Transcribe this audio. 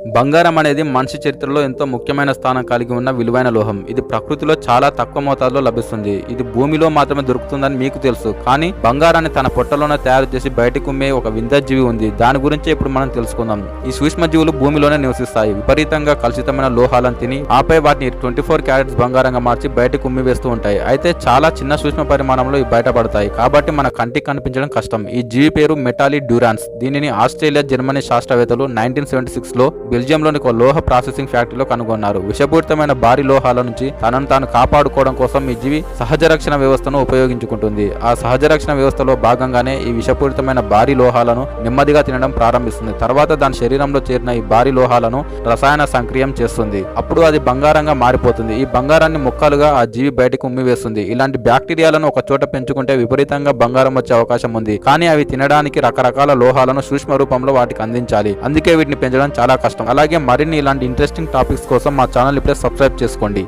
బంగారం అనేది మనిషి చరిత్రలో ఎంతో ముఖ్యమైన స్థానం కలిగి ఉన్న విలువైన లోహం. ఇది ప్రకృతిలో చాలా తక్కువ మోతాదులో లభిస్తుంది. ఇది భూమిలో మాత్రమే దొరుకుతుందని మీకు తెలుసు. కానీ బంగారాన్ని తన పొట్టలోనే తయారు చేసి బయటకు ఉమ్మే ఒక వింద జీవి ఉంది. దాని గురించి ఇప్పుడు మనం తెలుసుకుందాం. ఈ సూక్ష్మజీవులు భూమిలోనే నివసిస్తాయి. విపరీతంగా కలుషితమైన లోహాలను తిని ఆపై వాటిని ట్వంటీ ఫోర్ క్యారెట్స్ బంగారంగా మార్చి బయటకు ఉమ్మి వేస్తూ ఉంటాయి. అయితే చాలా చిన్న సూక్ష్మ పరిమాణంలో ఇవి బయటపడతాయి. కాబట్టి మన కంటికి కనిపించడం కష్టం. ఈ జీవి పేరు మెటాలి డ్యూరాన్స్. దీనిని ఆస్ట్రేలియా జర్మనీ శాస్త్రవేత్తలు నైన్టీన్ సెవెంటీ సిక్స్లో బెల్జియంలోని ఒక లోహ ప్రాసెసింగ్ ఫ్యాక్టరీలో కనుగొన్నారు. విషపూరితమైన భారీ లోహాల నుంచి తనను తాను కాపాడుకోవడం కోసం ఈ జీవి సహజ రక్షణ వ్యవస్థను ఉపయోగించుకుంటుంది. ఆ సహజ రక్షణ వ్యవస్థలో భాగంగానే ఈ విషపూరితమైన భారీ లోహాలను నెమ్మదిగా తినడం ప్రారంభిస్తుంది. తర్వాత దాని శరీరంలో చేరిన ఈ భారీ లోహాలను రసాయన సంక్రియం చేస్తుంది. అప్పుడు అది బంగారంగా మారిపోతుంది. ఈ బంగారాన్ని ముక్కలుగా ఆ జీవి బయటకు ఉమ్మివేస్తుంది. ఇలాంటి బ్యాక్టీరియాలను ఒక చోట పెంచుకుంటే విపరీతంగా బంగారం వచ్చే అవకాశం ఉంది. కానీ అవి తినడానికి రకరకాల లోహాలను సూక్ష్మ రూపంలో వాటికి అందించాలి. అందుకే వీటిని పెంచడం చాలా కష్టం. కష్టం అలాగే మరిన్ని ఇలాంటి ఇంట్రెస్టింగ్ టాపిక్స్ కోసం మా ఛానల్ ఇప్పుడే సబ్స్క్రైబ్ చేసుకోండి.